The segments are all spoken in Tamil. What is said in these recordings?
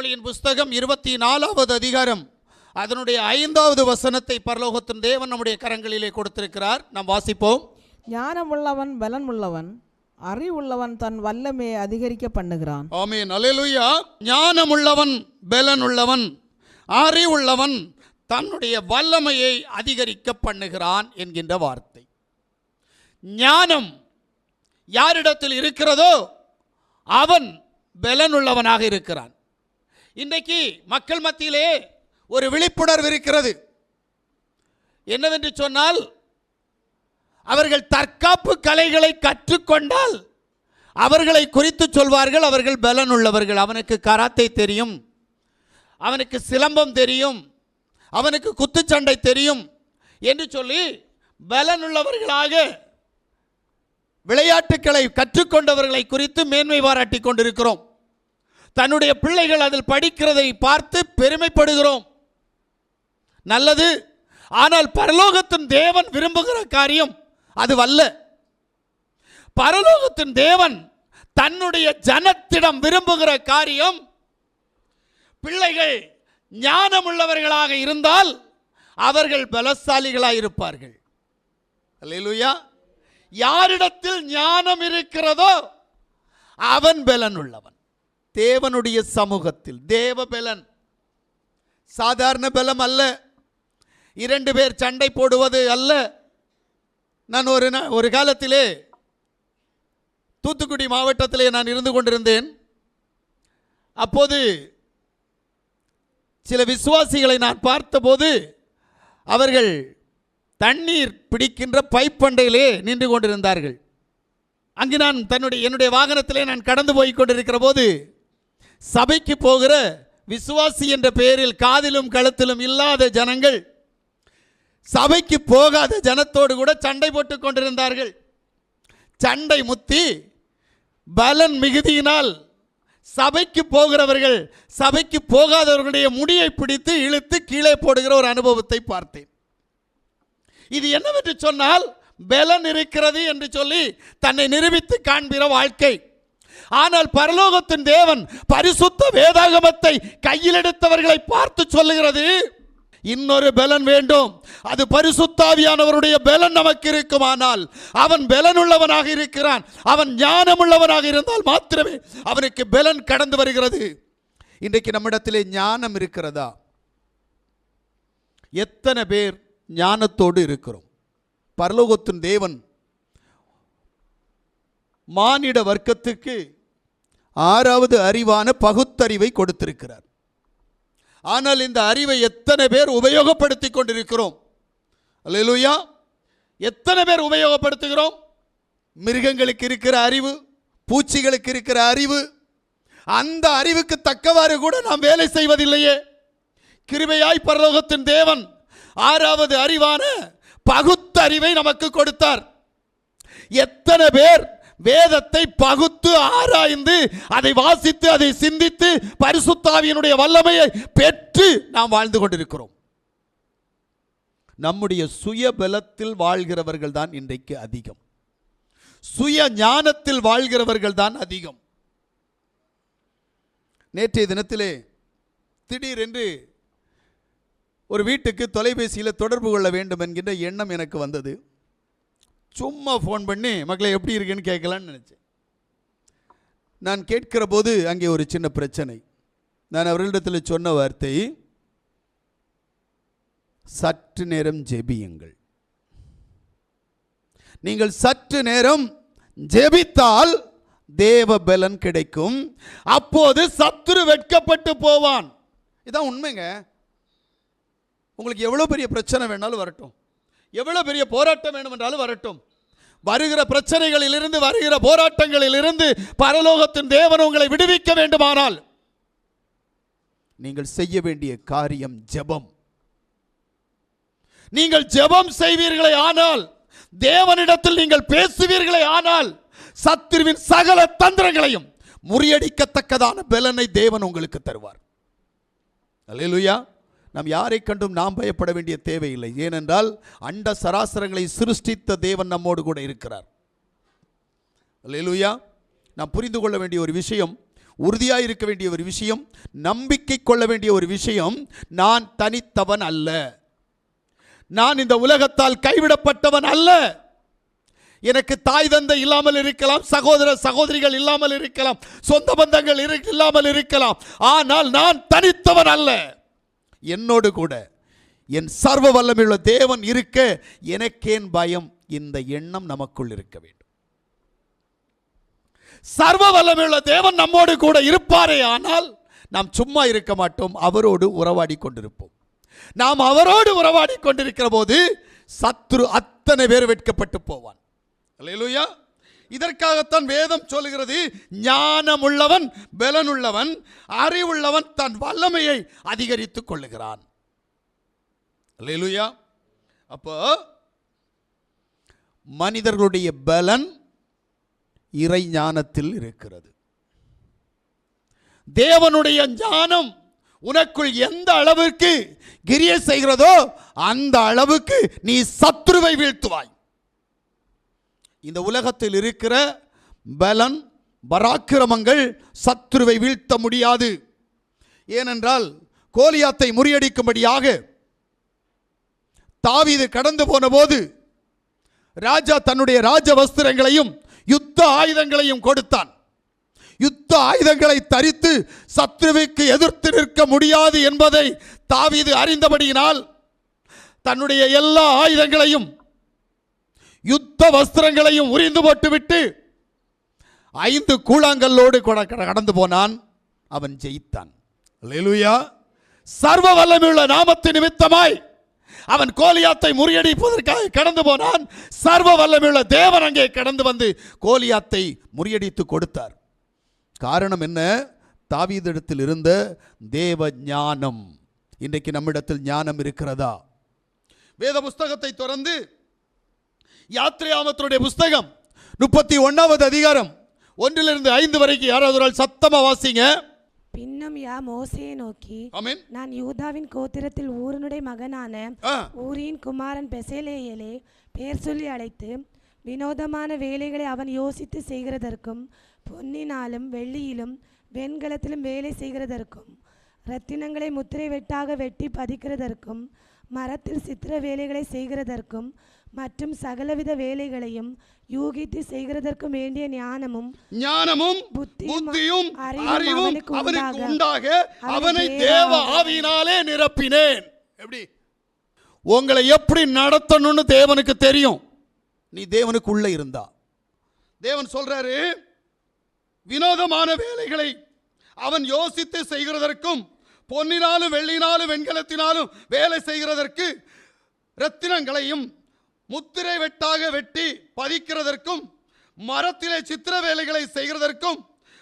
நீதிமொழியின் புஸ்தகம் இருபத்தி நாலாவது அதிகாரம். அதனுடைய ஐந்தாவது வசனத்தை பரலோகத்தின் தேவன் நம்முடைய கரங்களிலே கொடுத்திருக்கிறார். நாம் வாசிப்போம். ஞானமுள்ளவன் பலன் உள்ளவன் அறிவுள்ளவன் தன் வல்லமையை அதிகரிக்க பண்ணுகிறான். ஆமீன். அல்லேலூயா. ஞானமுள்ளவன் பலன் உள்ளவன் அறிவுள்ளவன் தன்னுடைய வல்லமையை அதிகரிக்க பண்ணுகிறான் என்கின்ற வார்த்தை. ஞானம் யாரிடத்தில் இருக்கிறதோ அவன் பலனுள்ளவனாக இருக்கிறான். இன்றைக்கு மக்கள் மத்தியிலே ஒரு விழிப்புணர்வு இருக்கிறது. என்னவென்று சொன்னால் அவர்கள் தற்காப்பு கலைகளை கற்றுக்கொண்டால் அவர்களை குறித்து சொல்வார்கள் அவர்கள் பலன் உள்ளவர்கள். அவனுக்கு கராத்தை தெரியும் அவனுக்கு சிலம்பம் தெரியும் அவனுக்கு குத்துச்சண்டை தெரியும் என்று சொல்லி பலன் உள்ளவர்களாக விளையாட்டுக்களை கற்றுக்கொண்டவர்களை குறித்து மேன்மை பாராட்டி கொண்டிருக்கிறோம். தன்னுடைய பிள்ளைகள் அதில் படிக்கிறதை பார்த்து பெருமைப்படுகிறோம். நல்லது. ஆனால் பரலோகத்தின் தேவன் விரும்புகிற காரியம் அது வல்ல. பரலோகத்தின் தேவன் தன்னுடைய ஜனத்திடம் விரும்புகிற காரியம் பிள்ளைகள் ஞானமுள்ளவர்களாக இருந்தால் அவர்கள் பலசாலிகளாக இருப்பார்கள். அல்லேலூயா. யாரிடத்தில் ஞானம் இருக்கிறதோ அவன் பலன் உள்ளவன் தேவனுடைய சமூகத்தில் தேவ பலன் சாதாரண பலம் அல்ல. இரண்டு பேர் சண்டை போடுவது அல்ல. நான் ஒரு நா- ஒரு காலத்திலே தூத்துக்குடி மாவட்டத்திலே நான் இருந்து கொண்டிருந்தேன். அப்போது சில விசுவாசிகளை நான் பார்த்தபோது அவர்கள் தண்ணீர் பிடிக்கின்ற பைப்பண்டையிலே நின்று கொண்டிருந்தார்கள். அங்கு நான் தன்னுடைய என்னுடைய வாகனத்திலே நான் கடந்து போய் கொண்டிருக்கிற போது சபைக்கு போகிற விசுவாசி என்ற பெயரில் காதிலும் கழுத்திலும் இல்லாத ஜனங்கள் சபைக்கு போகாத ஜனத்தோடு கூட சண்டை போட்டுக் கொண்டிருந்தார்கள். சண்டை முத்தி பலன் மிகுதியினால் சபைக்கு போகிறவர்கள் சபைக்கு போகாதவர்களுடைய முடியை பிடித்து இழுத்து கீழே போடுகிற ஒரு அனுபவத்தை பார்த்தேன். இது என்னவென்று சொன்னால் பலன் இருக்கிறது என்று சொல்லி தன்னை நிரூபித்து காண்கிற வாழ்க்கை. ஆனால் பரலோகத்தின் தேவன் பரிசுத்த வேதாகமத்தை கையில் எடுத்தவர்களை பார்த்து சொல்லுகிறது இன்னொரு பலன் வேண்டும். அது பரிசுத்தாவியானவருடைய பலன் நமக்கு இருக்குமானால் அவன் பலனுள்ளவனாக இருக்கிறான். அவன் ஞானமுள்ளவனாக இருந்தால் மாத்திரமே அவனுக்கு பலன் கடந்து வருகிறது. இன்றைக்கு நம்மிடத்திலே ஞானம் இருக்கிறதா? எத்தனை பேர் ஞானத்தோடு இருக்கிறோம்? பரலோகத்தின் தேவன் மானிட வர்க்கத்துக்கு ஆறாவது அறிவான பகுத்தறிவை கொடுத்திருக்கிறார். ஆனால் இந்த அறிவை எத்தனை பேர் உபயோகப்படுத்தி கொண்டிருக்கிறோம்? அல்லா எத்தனை பேர் உபயோகப்படுத்துகிறோம்? மிருகங்களுக்கு இருக்கிற அறிவு பூச்சிகளுக்கு இருக்கிற அறிவு அந்த அறிவுக்கு தக்கவாறு கூட நாம் வேலை செய்வதில்லையே. கிருபையாய் பரலோகத்தின் தேவன் ஆறாவது அறிவான பகுத்தறிவை நமக்கு கொடுத்தார். எத்தனை பேர் வேதத்தை பகுத்து ஆராய்ந்து அதை வாசித்து அதை சிந்தித்து பரிசுத்தாவியனுடைய வல்லமையை பெற்று நாம் வாழ்ந்து கொண்டிருக்கிறோம். நம்முடைய சுய பலத்தில் வாழ்கிறவர்கள் தான் இன்றைக்கு அதிகம். சுய ஞானத்தில் வாழ்கிறவர்கள் தான் அதிகம். நேற்றைய தினத்திலே திடீரென்று ஒரு வீட்டுக்கு தொலைபேசியில் தொடர்பு கொள்ள வேண்டும் என்கின்ற எண்ணம் எனக்கு வந்தது. சும்மா ஃபோன் பண்ணி மக்களை எப்படி இருக்குன்னு கேட்கலான்னு நினச்சேன். நான் கேட்கிற போது அங்கே ஒரு சின்ன பிரச்சனை. நான் அவர்களிடத்தில் சொன்ன வார்த்தை சற்று நேரம் ஜெபியுங்கள். நீங்கள் சற்று நேரம் ஜெபித்தால் தேவ பலன் கிடைக்கும். அப்போது சத்துரு வெட்கப்பட்டு போவான். இதான் உண்மைங்க. உங்களுக்கு எவ்வளோ பெரிய பிரச்சனை வேணாலும் வரட்டும். எவ்வளோ பெரிய போராட்டம் வேண்டுமென்றாலும் வரட்டும். வருகிற பிரச்சனைகளிலிருந்து வருகிற போராட்டங்களிலிருந்து பரலோகத்தின் தேவன் உங்களை விடுவிக்க வேண்டுமானால் நீங்கள் செய்ய வேண்டிய காரியம் ஜெபம். நீங்கள் ஜெபம் செய்வீர்களே ஆனால் தேவனிடத்தில் நீங்கள் பேசுவீர்களே ஆனால் சத்துருவின் சகல தந்திரங்களையும் முறியடிக்கத்தக்கதான பலனை தேவன் உங்களுக்கு தருவார். அல்லேலூயா. நாம் யாரை கண்டும் நாம் பயப்பட வேண்டிய தேவையில்லை. ஏனென்றால் அண்ட சராசரங்களை சிருஷ்டித்த தேவன் நம்மோடு கூட இருக்கிறார். லெலுயா நாம் புரிந்து கொள்ள வேண்டிய ஒரு விஷயம் உறுதியாக இருக்க வேண்டிய ஒரு விஷயம் நம்பிக்கை கொள்ள வேண்டிய ஒரு விஷயம் நான் தனித்தவன் அல்ல. நான் இந்த உலகத்தால் கைவிடப்பட்டவன் அல்ல. எனக்கு தாய் தந்தை இல்லாமல் இருக்கலாம் சகோதர சகோதரிகள் இல்லாமல் இருக்கலாம் சொந்த பந்தங்கள் இல்லாமல் இருக்கலாம். ஆனால் நான் தனித்தவன் அல்ல. என்னோடு கூட. என் சர்வ வல்லமையுள்ள தேவன் இருக்க எனக்கேன் பயம். இந்த எண்ணம் நமக்குள் இருக்க வேண்டும். சர்வ வல்லமையுள்ள தேவன் நம்மோடு கூட இருப்பாரே ஆனால் நாம் சும்மா இருக்க மாட்டோம். அவரோடு உறவாடி கொண்டிருப்போம். நாம் அவரோடு உறவாடி கொண்டிருக்கிற போது சத்ரு அத்தனை பேர் வெட்கப்பட்டு போவான். இல்லையா இதற்காகத்தான் வேதம் சொல்கிறது ஞானமுள்ளவன் பலனுள்ளவன் அறிவுள்ளவன் தன் வல்லமையை அதிகரித்துக் கொள்ளுகிறான். அல்லேலூயா. அப்போ மனிதர்களுடைய பலன் இறை ஞானத்தில் இருக்கிறது. தேவனுடைய ஞானம் உனக்குள் எந்த அளவுக்கு கிரிய செய்கிறதோ அந்த அளவுக்கு நீ சத்ருவை வீழ்த்துவாய். இந்த உலகத்தில் இருக்கிற பலன் பராக்கிரமங்கள் சத்ருவை வீழ்த்த முடியாது. ஏனென்றால் கோலியாத்தை முறியடிக்கும்படியாக தாவிது கடந்து போன போது ராஜா தன்னுடைய ராஜ வஸ்திரங்களையும் யுத்த ஆயுதங்களையும் கொடுத்தான். யுத்த ஆயுதங்களை தரித்து சத்ருவுக்கு எதிர்த்து நிற்க முடியாது என்பதை தாவீது அறிந்தபடியினால் தன்னுடைய எல்லா ஆயுதங்களையும் யுத்த வஸ்திரங்களையும் உரிந்து போட்டுவிட்டு ஐந்து கூழாங்கல்லோடு கட- கடந்து போனான். அவன் ஜெயித்தான். லெலுயா சர்வ வல்லமையுள்ள நாமத்து நிமித்தமாய் அவன் கோலியாத்தை முறியடிப்பதற்காக கடந்து போனான். சர்வ வல்லமையுள்ள தேவன் அங்கே கடந்து வந்து கோலியாத்தை முறியடித்து கொடுத்தார். காரணம் என்ன? தாவீதிடத்தில் இருந்த தேவ ஞானம். இன்றைக்கு நம்மிடத்தில் ஞானம் இருக்கிறதா? வேத புஸ்தகத்தை தொடர்ந்து யாத்திரையாமத்தினுடைய புஸ்தகம் முப்பத்தி ஒன்னாவது அதிகாரம். ஒன்றிலிருந்து ஐந்து வரைக்கும் யாராவது ஒரு ஆள் சத்தமா வாசிங்க. பின்னும் யா மோசேயை நோக்கி நான் யூதாவின் கோத்திரத்தில் ஊரனுடைய மகனான ஆ, ஊரியின் குமாரன் பெசேலேயலே பெயர் சொல்லி அழைத்து வினோதமான வேலைகளை அவன் யோசித்து செய்கிறதற்கும் பொன்னினாலும் வெள்ளியிலும் வெண்கலத்திலும் வேலை செய்கிறதற்கும் இரத்தினங்களை முத்திரை வெட்டாக வெட்டி பதிக்கிறதற்கும் மரத்தில் சித்திர வேலைகளை செய்கிறதற்கும் மற்றும் சகலவித வேலைகளையும் யூகித்து செய்கிறதற்கும் வேண்டிய ஞானமும் ஞானமும் புத்தியும் அறிவும் அவனுக்கு உண்டாக, அவனை தேவ ஆவியினாலே நிரப்பினேன். எப்படி? உங்களை எப்படி நடத்தணும்னு தேவனுக்கு தெரியும். நீ தேவனுக்கு உள்ள இருந்தா. தேவன் சொல்றாரு வினோதமான வேலைகளை அவன் யோசித்து செய்கிறதற்கும் பொன்னினாலும் வெள்ளினாலும் வெண்கலத்தினாலும் வேலை செய்கிறதற்கு ரத்தினங்களையும் முத்திரை வெட்டாக வெட்டி பதிக்கிறதற்கும் மரத்திலே சித்திர வேலைகளை செய்கிறதற்கும்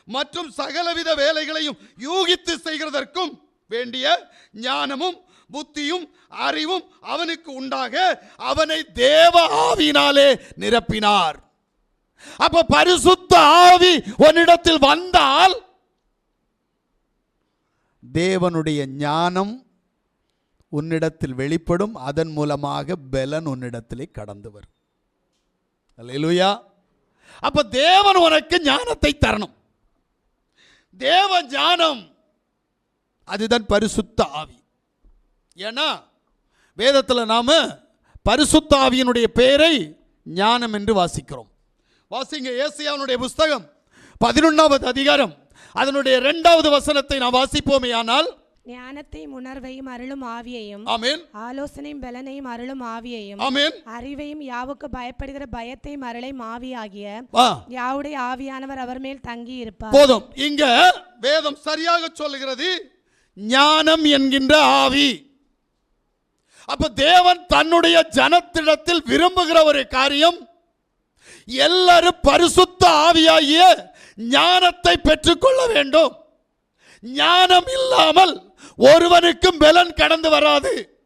மற்றும் சகலவித வேலைகளையும் யூகித்து செய்கிறதற்கும் வேண்டிய ஞானமும் புத்தியும் அறிவும் அவனுக்கு உண்டாக அவனை தேவ ஆவியினாலே நிரப்பினார். அப்ப பரிசுத்த ஆவி உன்னிடத்தில் வந்தால் தேவனுடைய ஞானம் உன்னிடத்தில் வெளிப்படும் அதன் மூலமாக பலன் உன்னிடத்திலே கடந்து வரும். அல்லேலூயா. அப்ப தேவன் உனக்கு ஞானத்தை தரணும். தேவ ஞானம் அதுதான் பரிசுத்த ஆவி. ஏன்னா வேதத்தில் நாம பரிசுத்த ஆவியினுடைய பெயரை ஞானம் என்று வாசிக்கிறோம். வாசிங்க ஏசியாவுடைய புஸ்தகம் பதினொன்றாவது அதிகாரம். அதனுடைய இரண்டாவது வசனத்தை நாம் வாசிப்போமே ஆனால் ஞானத்தையும் உணர்வையும் அருளும் ஆவியையும் ஆமென். ஆலோசனையும் பலனையும் அருளும் ஆவியையும் ஆமென். அறிவையும் யாவுக்கு பயப்படுகிற பயத்தையும் அருளையும் ஆவியாகிய யாவுடைய ஆவியானவர் அவர் மேல் தங்கி இருப்பார் போதும். இங்க வேதம் சரியாக சொல்லுகிறது. ஞானம் என்கின்ற ஆவி. அப்ப தேவன் தன்னுடைய ஜனத்திடத்தில் விரும்புகிற ஒரு காரியம் எல்லாரும் பரிசுத்த ஆவியாகிய ஞானத்தை பெற்றுக்கொள்ள வேண்டும். ஞானம் இல்லாமல் ஒருவனுக்கும் பலன் கடந்து வராது.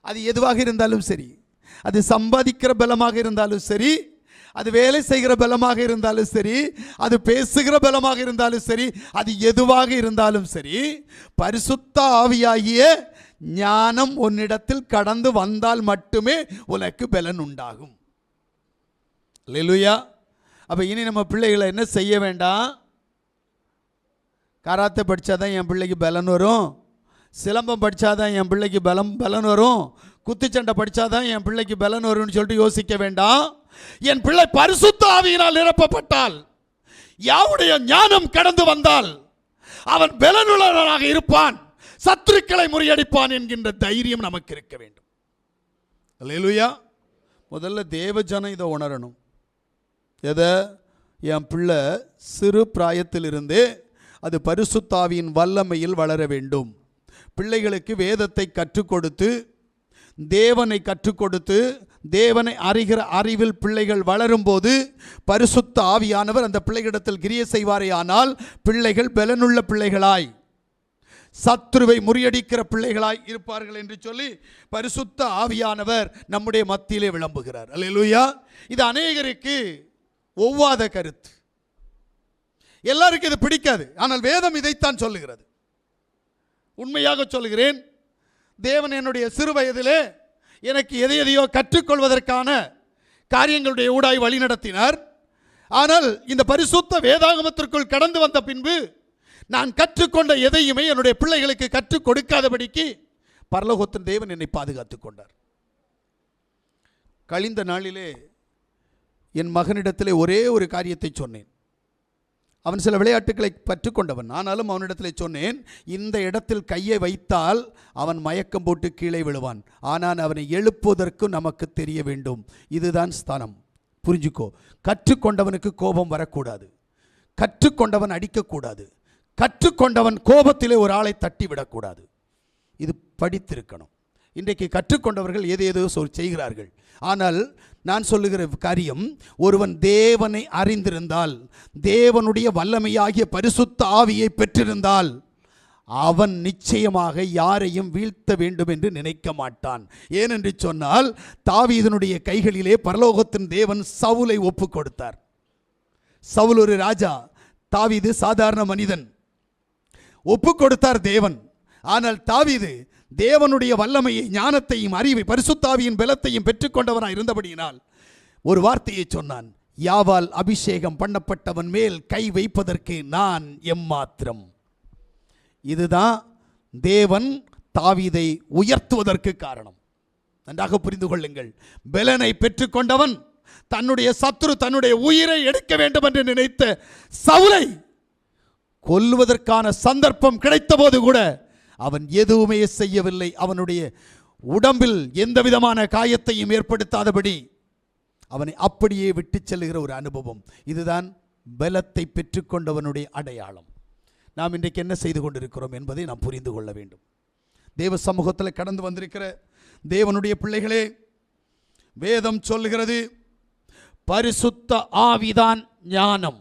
அது எதுவாக இருந்தாலும் சரி. அது சம்பாதிக்கிற பலமாக இருந்தாலும் சரி. அது வேலை செய்கிற பலமாக இருந்தாலும் சரி. அது பேசுகிற பலமாக இருந்தாலும் சரி. அது எதுவாக இருந்தாலும் சரி. பரிசுத்த ஆவியாகிய ஞானம் உன்னிடத்தில் கடந்து வந்தால் மட்டுமே உனக்கு பலன் உண்டாகும். லெலுயா அப்போ இனி நம்ம பிள்ளைகளை என்ன செய்ய வேண்டாம்? கராத்தே படித்தாதான் என் பிள்ளைக்கு பலன் வரும். சிலம்பம் படித்தாதான் என் பிள்ளைக்கு பலம் பலன் வரும். குத்துச்சண்டை படித்தாதான் என் பிள்ளைக்கு பலன் வரும்னு சொல்லிட்டு யோசிக்க வேண்டாம். என் பிள்ளை பரிசுத்த ஆவியினால் நிரப்பப்பட்டால் யாவுடைய ஞானம் கடந்து வந்தால் அவன் பலனுள்ளவனாக இருப்பான். சத்துருக்களை முறியடிப்பான் என்கின்ற தைரியம் நமக்கு இருக்க வேண்டும். அல்லேலூயா. முதல்ல தேவஜனம் இதை உணரணும். எதை? என் பிள்ளை சிறு பிராயத்திலிருந்தே அது பரிசுத்தாவியின் வல்லமையில் வளர வேண்டும். பிள்ளைகளுக்கு வேதத்தை கற்றுக் கொடுத்து தேவனை கற்றுக் கொடுத்து தேவனை அறிகிற அறிவில் பிள்ளைகள் வளரும்போது பரிசுத்த ஆவியானவர் அந்த பிள்ளைகளிடத்தில் கிரிய செய்வாரே ஆனால் பிள்ளைகள் பலனுள்ள பிள்ளைகளாய் சத்ருவை முறியடிக்கிற பிள்ளைகளாய் இருப்பார்கள் என்று சொல்லி பரிசுத்த ஆவியானவர் நம்முடைய மத்தியிலே விளம்புகிறார். அல்லா இது அநேகருக்கு ஒவ்வாத கருத்து. எல்லாருக்கும் இது பிடிக்காது. ஆனால் வேதம் இதைத்தான் சொல்லுகிறது. உண்மையாக சொல்கிறேன் தேவன் என்னுடைய சிறு வயதிலே எனக்கு எதை எதையோ கற்றுக்கொள்வதற்கான காரியங்களுடைய ஊடாய் வழி நடத்தினார். ஆனால் இந்த பரிசுத்த வேதாகமத்திற்குள் கடந்து வந்த பின்பு நான் கற்றுக்கொண்ட எதையுமே என்னுடைய பிள்ளைகளுக்கு கற்றுக் கொடுக்காதபடிக்கு பரலோகத்தின் தேவன் என்னை பாதுகாத்துக் கொண்டார். கழிந்த நாளிலே என் மகனிடத்திலே ஒரே ஒரு காரியத்தை சொன்னேன். அவன் சில விளையாட்டுகளை கற்றுக்கொண்டவன். ஆனாலும் அவனிடத்தில் சொன்னேன் இந்த இடத்தில் கையை வைத்தால் அவன் மயக்கம் போட்டு கீழே விழுவான். ஆனால் அவனை எழுப்புவதற்கு நமக்கு தெரிய வேண்டும். இதுதான் ஸ்தானம். புரிஞ்சுக்கோ. கற்றுக்கொண்டவனுக்கு கோபம் வரக்கூடாது. கற்றுக்கொண்டவன் அடிக்கக்கூடாது. கற்றுக்கொண்டவன் கோபத்திலே ஒரு ஆளை தட்டி விடக்கூடாது இது படித்திருக்கணும். இன்றைக்கு கற்றுக்கொண்டவர்கள் எது ஏதோ சொல் செய்கிறார்கள். ஆனால் நான் சொல்லுகிற காரியம் ஒருவன் தேவனை அறிந்திருந்தால் தேவனுடைய வல்லமையாகிய பரிசுத்த ஆவியை பெற்றிருந்தால் அவன் நிச்சயமாக யாரையும் வீழ்த்த வேண்டும் என்று நினைக்க மாட்டான். ஏனென்று சொன்னால் தாவீதனுடைய கைகளிலே பரலோகத்தின் தேவன் சவுலை ஒப்பு கொடுத்தார். சவுல் ஒரு ராஜா தாவீது சாதாரண மனிதன். ஒப்பு கொடுத்தார் தேவன். ஆனால் தாவீது தேவனுடைய வல்லமையை ஞானத்தையும் அறிவை பரிசுத்தாவியின் பலத்தையும் பெற்றுக்கொண்டவனாய் இருந்தபடியினால் ஒரு வார்த்தையை சொன்னான் யாவால் அபிஷேகம் பண்ணப்பட்டவன் மேல் கை வைப்பதற்கு நான் எம்மாத்திரம். இதுதான் தேவன் தாவீதை உயர்த்துவதற்கு காரணம். நன்றாக புரிந்து கொள்ளுங்கள். பெலனை பெற்றுக்கொண்டவன் தன்னுடைய சத்துரு தன்னுடைய உயிரை எடுக்க வேண்டும் என்று நினைத்த சவுலை கொல்லுவதற்கான சந்தர்ப்பம் கிடைத்தபோது கூட அவன் எதுவுமே செய்யவில்லை. அவனுடைய உடம்பில் எந்த விதமான காயத்தையும் ஏற்படுத்தாதபடி அவனை அப்படியே விட்டு செல்லுகிற ஒரு அனுபவம். இதுதான் பலத்தை பெற்றுக்கொண்டவனுடைய அடையாளம். நாம் இன்றைக்கு என்ன செய்து கொண்டிருக்கிறோம் என்பதை நாம் புரிந்து கொள்ள வேண்டும். தேவ சமூகத்தில் கடந்து வந்திருக்கிற தேவனுடைய பிள்ளைகளே வேதம் சொல்லுகிறது பரிசுத்த ஆவிதான் ஞானம்.